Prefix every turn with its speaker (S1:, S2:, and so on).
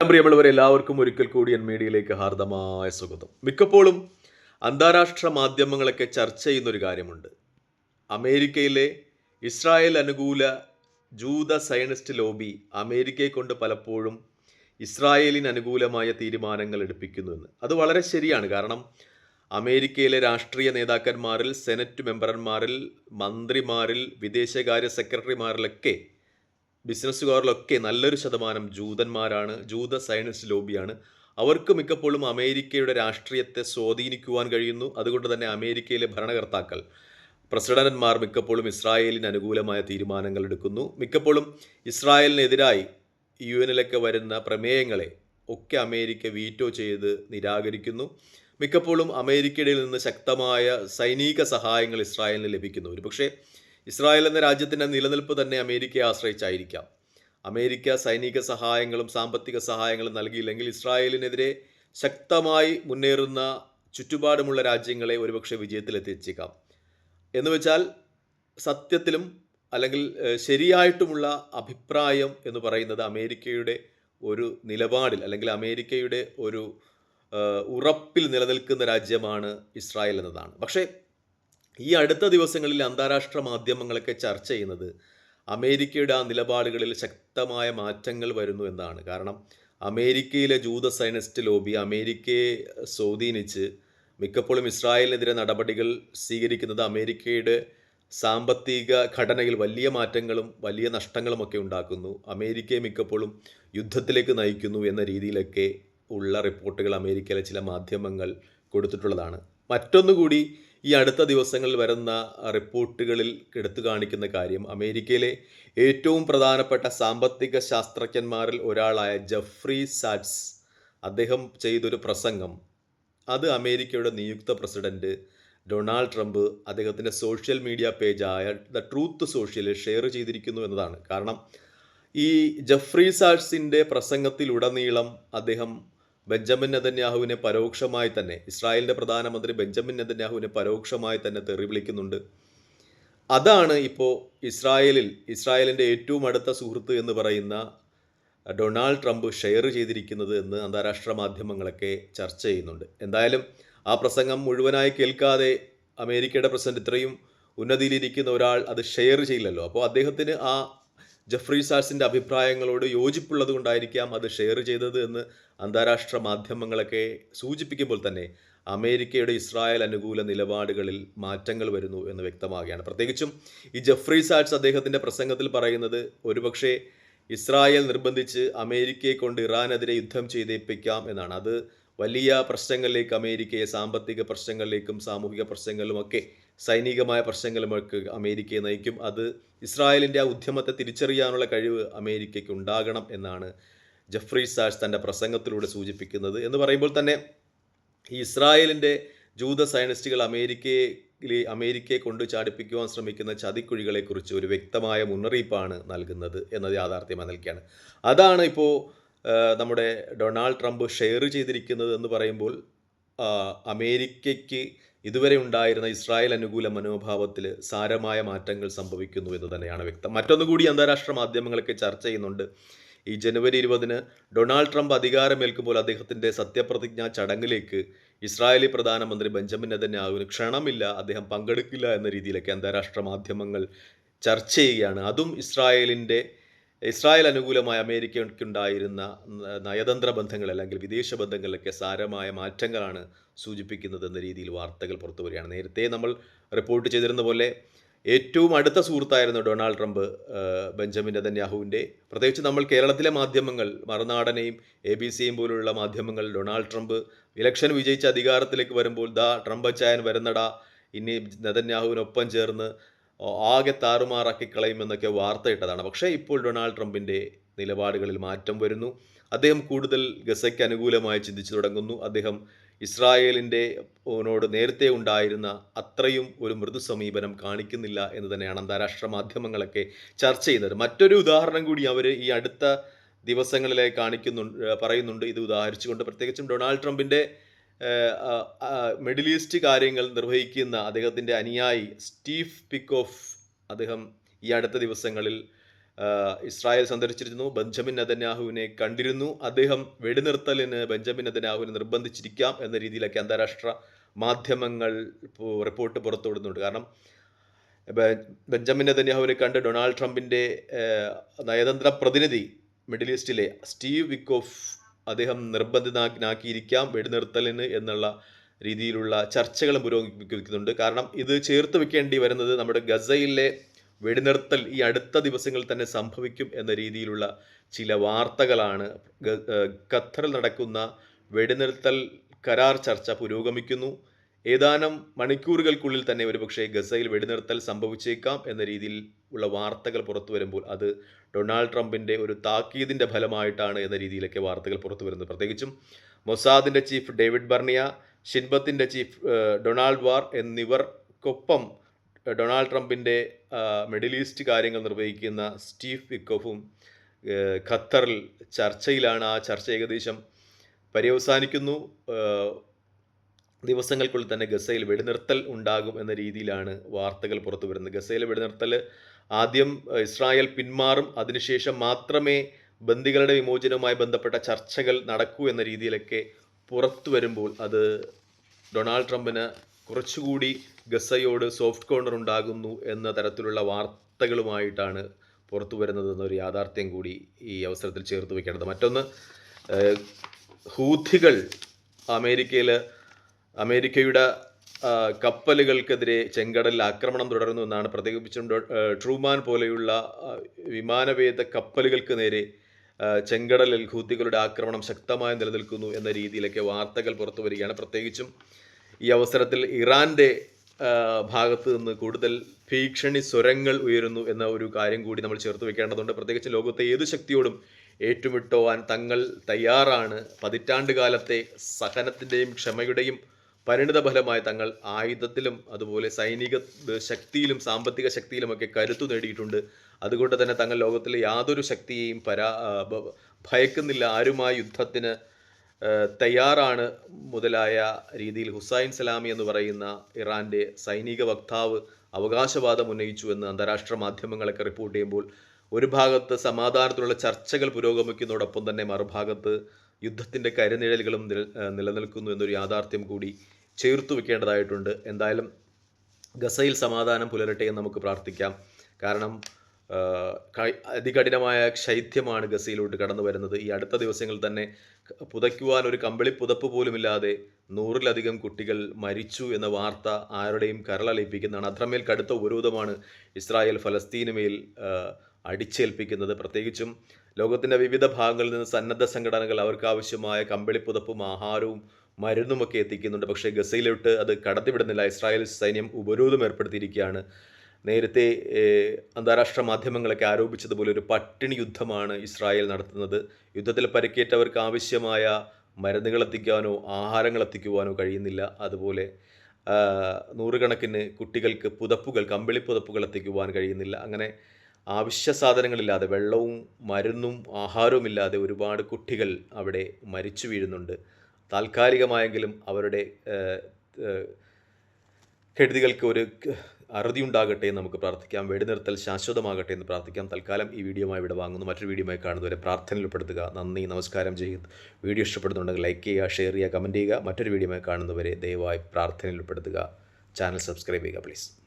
S1: പ്രിയമുള്ളവരെ എല്ലാവർക്കും ഒരിക്കൽ കൂടി എൻ മീഡിയയിലേക്ക് ഹാർദമായ സ്വാഗതം. മിക്കപ്പോഴും അന്താരാഷ്ട്ര മാധ്യമങ്ങളൊക്കെ ചർച്ച ചെയ്യുന്ന ഒരു കാര്യമുണ്ട്. അമേരിക്കയിലെ ഇസ്രായേൽ അനുകൂല ജൂത സയനിസ്റ്റ് ലോബി അമേരിക്കയെ കൊണ്ട് പലപ്പോഴും ഇസ്രായേലിന് അനുകൂലമായ തീരുമാനങ്ങൾ എടുപ്പിക്കുന്നു എന്ന്. അത് വളരെ ശരിയാണ്. കാരണം അമേരിക്കയിലെ രാഷ്ട്രീയ നേതാക്കന്മാരിൽ സെനറ്റ് മെമ്പർമാരിൽ മന്ത്രിമാരിൽ വിദേശകാര്യ സെക്രട്ടറിമാരിലൊക്കെ ബിസിനസ്സുകാരിലൊക്കെ നല്ലൊരു ശതമാനം ജൂതന്മാരാണ് ജൂത സയനിസ്റ്റ് ലോബിയാണ്. അവർക്ക് മിക്കപ്പോഴും അമേരിക്കയുടെ രാഷ്ട്രീയത്തെ സ്വാധീനിക്കുവാൻ കഴിയുന്നു. അതുകൊണ്ട് തന്നെ അമേരിക്കയിലെ ഭരണകർത്താക്കൾ പ്രസിഡന്റ്മാർ മിക്കപ്പോഴും ഇസ്രായേലിന് അനുകൂലമായ തീരുമാനങ്ങൾ എടുക്കുന്നു. മിക്കപ്പോഴും ഇസ്രായേലിനെതിരായി യു എനിലൊക്കെ വരുന്ന പ്രമേയങ്ങളെ ഒക്കെ അമേരിക്ക വീറ്റോ ചെയ്ത് നിരാകരിക്കുന്നു. മിക്കപ്പോഴും അമേരിക്കയിൽ നിന്ന് ശക്തമായ സൈനിക സഹായങ്ങൾ ഇസ്രായേലിന് ലഭിക്കുന്നു. ഒരുപക്ഷെ ഇസ്രായേൽ എന്ന രാജ്യത്തിന്റെ നിലനിൽപ്പ് തന്നെ അമേരിക്കയെ ആശ്രയിച്ചായിരിക്കാം. അമേരിക്ക സൈനിക സഹായങ്ങളും സാമ്പത്തിക സഹായങ്ങളും നൽകിയില്ലെങ്കിൽ ഇസ്രായേലിനെതിരെ ശക്തമായി മുന്നേറുന്ന ചുറ്റുപാടുമുള്ള രാജ്യങ്ങളെ ഒരുപക്ഷെ വിജയത്തിലെത്തിച്ചേക്കാം. എന്ന് വെച്ചാൽ സത്യത്തിലും അല്ലെങ്കിൽ ശരിയായിട്ടുമുള്ള അഭിപ്രായം എന്ന് പറയുന്നത് അമേരിക്കയുടെ ഒരു നിലപാടിൽ അല്ലെങ്കിൽ അമേരിക്കയുടെ ഒരു ഉറപ്പിൽ നിലനിൽക്കുന്ന രാജ്യമാണ് ഇസ്രായേൽ എന്നതാണ്. പക്ഷേ ഈ അടുത്ത ദിവസങ്ങളിൽ അന്താരാഷ്ട്ര മാധ്യമങ്ങളൊക്കെ ചർച്ച ചെയ്യുന്നത് അമേരിക്കയുടെ ആ നിലപാടുകളിൽ ശക്തമായ മാറ്റങ്ങൾ വരുന്നു എന്നാണ്. കാരണം അമേരിക്കയിലെ ജൂത സൈനിസ്റ്റ് ലോബി അമേരിക്കയെ സ്വാധീനിച്ച് മിക്കപ്പോഴും ഇസ്രായേലിനെതിരെ നടപടികൾ സ്വീകരിക്കുന്നത് അമേരിക്കയുടെ സാമ്പത്തിക ഘടനയിൽ വലിയ മാറ്റങ്ങളും വലിയ നഷ്ടങ്ങളുമൊക്കെ ഉണ്ടാക്കുന്നു. അമേരിക്കയെ മിക്കപ്പോഴും യുദ്ധത്തിലേക്ക് നയിക്കുന്നു എന്ന രീതിയിലൊക്കെ ഉള്ള റിപ്പോർട്ടുകൾ അമേരിക്കയിലെ ചില മാധ്യമങ്ങൾ കൊടുത്തിട്ടുള്ളതാണ്. മറ്റൊന്നുകൂടി ഈ അടുത്ത ദിവസങ്ങളിൽ വരുന്ന റിപ്പോർട്ടുകളിൽ എടുത്തു കാണിക്കുന്ന കാര്യം അമേരിക്കയിലെ ഏറ്റവും പ്രധാനപ്പെട്ട സാമ്പത്തിക ശാസ്ത്രജ്ഞന്മാരിൽ ഒരാളായ ജഫ്രി സാറ്റ്സ് അദ്ദേഹം ചെയ്തൊരു പ്രസംഗം. അത് അമേരിക്കയുടെ നിയുക്ത പ്രസിഡന്റ് ഡൊണാൾഡ് ട്രംപ് അദ്ദേഹത്തിന്റെ സോഷ്യൽ മീഡിയ പേജായ ദ ട്രൂത്ത് സോഷ്യലിൽ ഷെയർ ചെയ്തിരിക്കുന്നു എന്നതാണ്. കാരണം ഈ ജഫ്രി സാറ്റ്സിന്റെ പ്രസംഗത്തിലുടനീളം അദ്ദേഹം ബെഞ്ചമിൻ നെതന്യാഹുവിനെ പരോക്ഷമായി തന്നെ ഇസ്രായേലിന്റെ പ്രധാനമന്ത്രി ബെഞ്ചമിൻ നെതന്യാഹുവിനെ പരോക്ഷമായി തന്നെ തെറി വിളിക്കുന്നുണ്ട് അതാണ് ഇപ്പോൾ ഇസ്രായേലിൽ ഇസ്രായേലിന്റെ ഏറ്റവും അടുത്ത സുഹൃത്ത് എന്ന് പറയുന്ന ഡൊണാൾഡ് ട്രംപ് ഷെയർ ചെയ്തിരിക്കുന്നത് എന്ന് അന്താരാഷ്ട്ര മാധ്യമങ്ങളൊക്കെ ചർച്ച ചെയ്യുന്നുണ്ട്. എന്തായാലും ആ പ്രസംഗം മുഴുവനായി കേൾക്കാതെ അമേരിക്കയുടെ പ്രസിഡന്റ് ഇത്രയും ഉന്നതിയിലിരിക്കുന്ന ഒരാൾ അത് ഷെയർ ചെയ്യില്ലല്ലോ. അപ്പോൾ അദ്ദേഹത്തിന് ആ ജഫ്രി സാൾസിന്റെ അഭിപ്രായങ്ങളോട് യോജിപ്പുള്ളത് കൊണ്ടായിരിക്കാം അത് ഷെയർ ചെയ്തത് എന്ന് അന്താരാഷ്ട്ര മാധ്യമങ്ങളൊക്കെ സൂചിപ്പിക്കുമ്പോൾ തന്നെ അമേരിക്കയുടെ ഇസ്രായേൽ അനുകൂല നിലപാടുകളിൽ മാറ്റങ്ങൾ വരുന്നു എന്ന് വ്യക്തമാകുകയാണ് പ്രത്യേകിച്ചും ഈ ജഫ്രി സാറ്റ്സ് അദ്ദേഹത്തിന്റെ പ്രസംഗത്തിൽ പറയുന്നത് ഒരുപക്ഷേ ഇസ്രായേൽ നിർബന്ധിച്ച് അമേരിക്കയെ കൊണ്ട് ഇറാനെതിരെ യുദ്ധം ചെയ്തേപ്പിക്കാം എന്നാണ്. അത് വലിയ പ്രശ്നങ്ങളിലേക്ക് അമേരിക്കയെ സാമ്പത്തിക പ്രശ്നങ്ങളിലേക്കും സാമൂഹിക പ്രശ്നങ്ങളിലുമൊക്കെ സൈനികമായ പ്രശ്നങ്ങളുമൊക്കെ അമേരിക്കയെ നയിക്കും. അത് ഇസ്രായേലിന്റെ ആ ഉദ്യമത്തെ തിരിച്ചറിയാനുള്ള കഴിവ് അമേരിക്കയ്ക്ക് ഉണ്ടാകണം എന്നാണ് ജഫ്രി സാഷ് തന്റെ പ്രസംഗത്തിലൂടെ സൂചിപ്പിക്കുന്നത്. എന്ന് പറയുമ്പോൾ തന്നെ ഈ ഇസ്രായേലിന്റെ ജൂത സയനിസ്റ്റുകൾ അമേരിക്കയെ അമേരിക്കയെ കൊണ്ട് ചാടിപ്പിക്കുവാൻ ശ്രമിക്കുന്ന ചതിക്കുഴികളെക്കുറിച്ച് ഒരു വ്യക്തമായ മുന്നറിയിപ്പാണ് നൽകുന്നത് എന്നത് യാഥാർത്ഥ്യമായി നൽകിയാണ് അതാണ് ഇപ്പോൾ നമ്മുടെ ഡൊണാൾഡ് ട്രംപ് ഷെയർ ചെയ്തിരിക്കുന്നത് എന്ന് പറയുമ്പോൾ അമേരിക്കയ്ക്ക് ഇതുവരെ ഉണ്ടായിരുന്ന ഇസ്രായേൽ അനുകൂല മനോഭാവത്തിൽ സാരമായ മാറ്റങ്ങൾ സംഭവിക്കുന്നു എന്ന് തന്നെയാണ് വ്യക്തം. മറ്റൊന്നുകൂടി അന്താരാഷ്ട്ര മാധ്യമങ്ങളൊക്കെ ചർച്ച ചെയ്യുന്നുണ്ട്. ഈ ജനുവരി ഇരുപതിന് ഡൊണാൾഡ് ട്രംപ് അധികാരമേൽക്കുമ്പോൾ അദ്ദേഹത്തിന്റെ സത്യപ്രതിജ്ഞാ ചടങ്ങിലേക്ക് ഇസ്രായേലി പ്രധാനമന്ത്രി ബെഞ്ചമിൻ നെതന്യാഹുവിന് ക്ഷണമില്ല അദ്ദേഹം പങ്കെടുക്കില്ല എന്ന രീതിയിലൊക്കെ അന്താരാഷ്ട്ര മാധ്യമങ്ങൾ ചർച്ച ചെയ്യുകയാണ്. അതും ഇസ്രായേലിന്റെ ഇസ്രായേൽ അനുകൂലമായ അമേരിക്കയ്ക്കുണ്ടായിരുന്ന നയതന്ത്ര ബന്ധങ്ങൾ അല്ലെങ്കിൽ വിദേശ ബന്ധങ്ങളിലൊക്കെ സാരമായ മാറ്റങ്ങളാണ് സൂചിപ്പിക്കുന്നത് എന്ന രീതിയിൽ വാർത്തകൾ പുറത്തു വരികയാണ്. നേരത്തെ നമ്മൾ റിപ്പോർട്ട് ചെയ്തിരുന്ന പോലെ ഏറ്റവും അടുത്ത സുഹൃത്തായിരുന്നു ഡൊണാൾഡ് ട്രംപ് ബെഞ്ചമിൻ നെതന്യാഹുവിന്റെ. പ്രത്യേകിച്ച് നമ്മൾ കേരളത്തിലെ മാധ്യമങ്ങൾ മറുനാടനെയും എ ബി സിയും പോലുള്ള മാധ്യമങ്ങൾ ഡൊണാൾഡ് ട്രംപ് ഇലക്ഷൻ വിജയിച്ച് അധികാരത്തിലേക്ക് വരുമ്പോൾ ദാ ട്രംപ് അച്ചായൻ വരുന്നടാ ഇനി നെതന്യാഹുവിനൊപ്പം ചേർന്ന് ആകെ താറുമാറാക്കി കളയുമെന്നൊക്കെ വാർത്തയിട്ടതാണ്. പക്ഷേ ഇപ്പോൾ ഡൊണാൾഡ് ട്രംപിന്റെ നിലപാടുകളിൽ മാറ്റം വരുന്നു. അദ്ദേഹം കൂടുതൽ ഗസയ്ക്ക് അനുകൂലമായി ചിന്തിച്ചു തുടങ്ങുന്നു. അദ്ദേഹം ഇസ്രായേലിന്റെ ഓനോട് നേരത്തെ ഉണ്ടായിരുന്ന അത്രയും ഒരു മൃദു സമീപനം കാണിക്കുന്നില്ല എന്ന് തന്നെയാണ് അന്താരാഷ്ട്ര മാധ്യമങ്ങളൊക്കെ ചർച്ച ചെയ്യുന്നത്. മറ്റൊരു ഉദാഹരണം കൂടി അവർ ഈ അടുത്ത ദിവസങ്ങളിലെ കാണിക്കുന്നു പറയുന്നുണ്ട്. ഇത് ഉദാഹരിച്ചുകൊണ്ട് പ്രത്യേകിച്ചും ഡൊണാൾഡ് ട്രംപിന്റെ മിഡിൽ ഈസ്റ്റ് കാര്യങ്ങൾ നിർവഹിക്കുന്ന അദ്ദേഹത്തിന്റെ അനുയായി സ്റ്റീഫ് പിക്കോഫ് അദ്ദേഹം ഈ അടുത്ത ദിവസങ്ങളിൽ ഇസ്രായേൽ സന്ദർശിച്ചിരുന്നു. ബെഞ്ചമിൻ നെതന്യാഹുവിനെ കണ്ടിരുന്നു. അദ്ദേഹം വെടിനിർത്തലിന് ബെഞ്ചമിൻ നദന്യാഹുവിനെ നിർബന്ധിച്ചിരിക്കാം എന്ന രീതിയിലൊക്കെ അന്താരാഷ്ട്ര മാധ്യമങ്ങൾ റിപ്പോർട്ട് പുറത്തുവിടുന്നുണ്ട് കാരണം ബെഞ്ചമിൻ നെതന്യാഹുവിനെ കണ്ട് ഡൊണാൾഡ് ട്രംപിന്റെ നയതന്ത്ര പ്രതിനിധി മിഡിൽ ഈസ്റ്റിലെ സ്റ്റീവ് വിക്കോഫ് അദ്ദേഹം നിർബന്ധിതനാക്കിയിരിക്കാം വെടിനിർത്തലിന് എന്നുള്ള രീതിയിലുള്ള ചർച്ചകളും പുരോഗമിക്കുന്നുണ്ട്. കാരണം ഇത് ചേർത്ത് വെക്കേണ്ടി വരുന്നത് നമ്മുടെ ഗസയിലെ വെടിനിർത്തൽ ഈ അടുത്ത ദിവസങ്ങളിൽ തന്നെ സംഭവിക്കും എന്ന രീതിയിലുള്ള ചില വാർത്തകളാണ്. ഖത്തറിൽ നടക്കുന്ന വെടിനിർത്തൽ കരാർ ചർച്ച പുരോഗമിക്കുന്നു. ഏതാനും മണിക്കൂറുകൾക്കുള്ളിൽ തന്നെ ഒരുപക്ഷെ ഗസയിൽ വെടിനിർത്തൽ സംഭവിച്ചേക്കാം എന്ന രീതിയിൽ ഉള്ള വാർത്തകൾ പുറത്തു വരുമ്പോൾ അത് ഡൊണാൾഡ് ട്രംപിന്റെ ഒരു താക്കീതിന്റെ ഫലമായിട്ടാണ് എന്ന രീതിയിലൊക്കെ വാർത്തകൾ പുറത്തു വരുന്നത്. പ്രത്യേകിച്ചും മൊസാദിന്റെ ചീഫ് ഡേവിഡ് ബർണിയ ഷിൻബത്തിന്റെ ചീഫ് ഡൊണാൾഡ് വാർ എന്നിവർക്കൊപ്പം ഡൊണാൾഡ് ട്രംപിന്റെ മിഡിൽ ഈസ്റ്റ് കാര്യങ്ങൾ നിർവഹിക്കുന്ന സ്റ്റീവ് വിക്കോഫും ഖത്തറിൽ ചർച്ചയിലാണ് ആ ചർച്ച ഏകദേശം പര്യവസാനിക്കുന്നു. ദിവസങ്ങൾക്കുള്ളിൽ തന്നെ ഗസയിൽ വെടിനിർത്തൽ ഉണ്ടാകും എന്ന രീതിയിലാണ് വാർത്തകൾ പുറത്തു വരുന്നത്. ഗസയിലെ വെടിനിർത്തൽ ആദ്യം ഇസ്രായേൽ പിന്മാറും. അതിനുശേഷം മാത്രമേ ബന്ദികളുടെ വിമോചനവുമായി ബന്ധപ്പെട്ട ചർച്ചകൾ നടക്കൂ എന്ന രീതിയിലൊക്കെ പുറത്തു വരുമ്പോൾ അത് ഡൊണാൾഡ് ട്രംപിന് കുറച്ചുകൂടി ഗസയോട് സോഫ്റ്റ് കോർണർ ഉണ്ടാകുന്നു എന്ന തരത്തിലുള്ള വാർത്തകളുമായിട്ടാണ് പുറത്തു വരുന്നത് എന്നൊരു യാഥാർത്ഥ്യം കൂടി ഈ അവസരത്തിൽ ചേർത്ത് വെക്കേണ്ടത് മറ്റൊന്ന് ഹൂഥികൾ അമേരിക്കയിൽ അമേരിക്കയുടെ കപ്പലുകൾക്കെതിരെ ചെങ്കടലിൽ ആക്രമണം തുടരുന്നു എന്നാണ് പ്രത്യേകിച്ചും ട്രൂമാൻ പോലെയുള്ള വിമാനവേദ കപ്പലുകൾക്ക് നേരെ ചെങ്കടലിൽ ഹൂത്തികളുടെ ആക്രമണം ശക്തമായി നിലനിൽക്കുന്നു എന്ന രീതിയിലൊക്കെ വാർത്തകൾ പുറത്തു വരികയാണ്. പ്രത്യേകിച്ചും ഈ അവസരത്തിൽ ഇറാന്റെ ഭാഗത്ത് നിന്ന് കൂടുതൽ ഭീഷണി സ്വരങ്ങൾ ഉയരുന്നു എന്ന ഒരു കാര്യം കൂടി നമ്മൾ ചേർത്ത് വെക്കേണ്ടതുണ്ട്. പ്രത്യേകിച്ച് ലോകത്തെ ഏത് ശക്തിയോടും ഏറ്റുമുട്ടുവാൻ തങ്ങൾ തയ്യാറാണ്. പതിറ്റാണ്ട് കാലത്തെ സഹനത്തിന്റെയും ക്ഷമയുടെയും പരിണിത ഫലമായി തങ്ങൾ ആയുധത്തിലും അതുപോലെ സൈനിക ശക്തിയിലും സാമ്പത്തിക ശക്തിയിലുമൊക്കെ കരുത്തു നേടിയിട്ടുണ്ട്. അതുകൊണ്ട് തന്നെ തങ്ങൾ ലോകത്തിലെ യാതൊരു ശക്തിയെയും പരാ ഭയക്കുന്നില്ല. ആരുമായി യുദ്ധത്തിന് തയ്യാറാണ് മുതലായ രീതിയിൽ ഹുസൈൻ സലാമി എന്ന് പറയുന്ന ഇറാന്റെ സൈനിക വക്താവ് അവകാശവാദം ഉന്നയിച്ചു എന്ന് അന്താരാഷ്ട്ര മാധ്യമങ്ങളൊക്കെ റിപ്പോർട്ട് ചെയ്യുമ്പോൾ ഒരു ഭാഗത്ത് സമാധാനത്തിലുള്ള ചർച്ചകൾ പുരോഗമിക്കുന്നതോടൊപ്പം തന്നെ മറുഭാഗത്ത് യുദ്ധത്തിന്റെ കരുനിഴലുകളും നില- നിലനിൽക്കുന്നു എന്നൊരു യാഥാർത്ഥ്യം കൂടി ചേർത്തു വെക്കേണ്ടതായിട്ടുണ്ട്. എന്തായാലും ഗസയിൽ സമാധാനം പുലരട്ടെ എന്ന് നമുക്ക് പ്രാർത്ഥിക്കാം. കാരണം അതികഠിനമായ ശൈത്യമാണ് ഗസയിലോട്ട് കടന്നു വരുന്നത്. ഈ അടുത്ത ദിവസങ്ങളിൽ തന്നെ പുതയ്ക്കുവാൻ ഒരു കമ്പിളി പുതപ്പ് പോലുമില്ലാതെ നൂറിലധികം കുട്ടികൾ മരിച്ചു എന്ന വാർത്ത ആരുടെയും കരളലിപ്പിക്കുന്നതാണ് അത്രമേൽ കടുത്ത ഉപരോധമാണ് ഇസ്രായേൽ ഫലസ്തീന് മേൽ ആ, അടിച്ചേൽപ്പിക്കുന്നത്. പ്രത്യേകിച്ചും ലോകത്തിന്റെ വിവിധ ഭാഗങ്ങളിൽ നിന്ന് സന്നദ്ധ സംഘടനകൾ അവർക്ക് ആവശ്യമായ കമ്പിളി പുതപ്പും ആഹാരവും മരുന്നുമൊക്കെ എത്തിക്കുന്നുണ്ട്. പക്ഷേ ഗസയിലോട്ട് അത് കടത്തിവിടുന്നില്ല. ഇസ്രായേൽ സൈന്യം ഉപരോധം ഏർപ്പെടുത്തിയിരിക്കുകയാണ്. നേരത്തെ അന്താരാഷ്ട്ര മാധ്യമങ്ങളൊക്കെ ആരോപിച്ചതുപോലെ ഒരു പട്ടിണി യുദ്ധമാണ് ഇസ്രായേൽ നടത്തുന്നത്. യുദ്ധത്തിൽ പരിക്കേറ്റവർക്ക് ആവശ്യമായ മരുന്നുകൾ എത്തിക്കുവാനോ ആഹാരങ്ങൾ എത്തിക്കുവാനോ കഴിയുന്നില്ല. അതുപോലെ നൂറുകണക്കിന് കുട്ടികൾക്ക് പുതപ്പുകൾ കമ്പിളി പുതപ്പുകൾ എത്തിക്കുവാൻ കഴിയുന്നില്ല. അങ്ങനെ ആവശ്യ സാധനങ്ങളില്ലാതെ വെള്ളവും മരുന്നും ആഹാരവും ഇല്ലാതെ ഒരുപാട് കുട്ടികൾ അവിടെ മരിച്ചു വീഴുന്നുണ്ട്. താൽക്കാലികമായെങ്കിലും അവരുടെ കെടുതികൾക്ക് ഒരു അറുതി ഉണ്ടാകട്ടെ എന്ന് നമുക്ക് പ്രാർത്ഥിക്കാം. വെടിനിർത്തൽ ശാശ്വതമാകട്ടെ എന്ന് പ്രാർത്ഥിക്കാം. തൽക്കാലം ഈ വീഡിയോമായി ഇവിടെ വാങ്ങുന്നു. മറ്റൊരു വീഡിയോമായി കാണുന്നവരെ പ്രാർത്ഥനയിൽ ഉൾപ്പെടുത്തുക. നന്ദി നമസ്കാരം ചെയ്ത് വീഡിയോ ഇഷ്ടപ്പെടുന്നുണ്ടെങ്കിൽ ലൈക്ക് ചെയ്യുക ഷെയർ ചെയ്യുക കമന്റ് ചെയ്യുക. മറ്റൊരു വീഡിയോമായി കാണുന്നവരെ ദയവായി പ്രാർത്ഥനയിൽ ഉൾപ്പെടുത്തുക. ചാനൽ സബ്സ്ക്രൈബ് ചെയ്യുക പ്ലീസ്.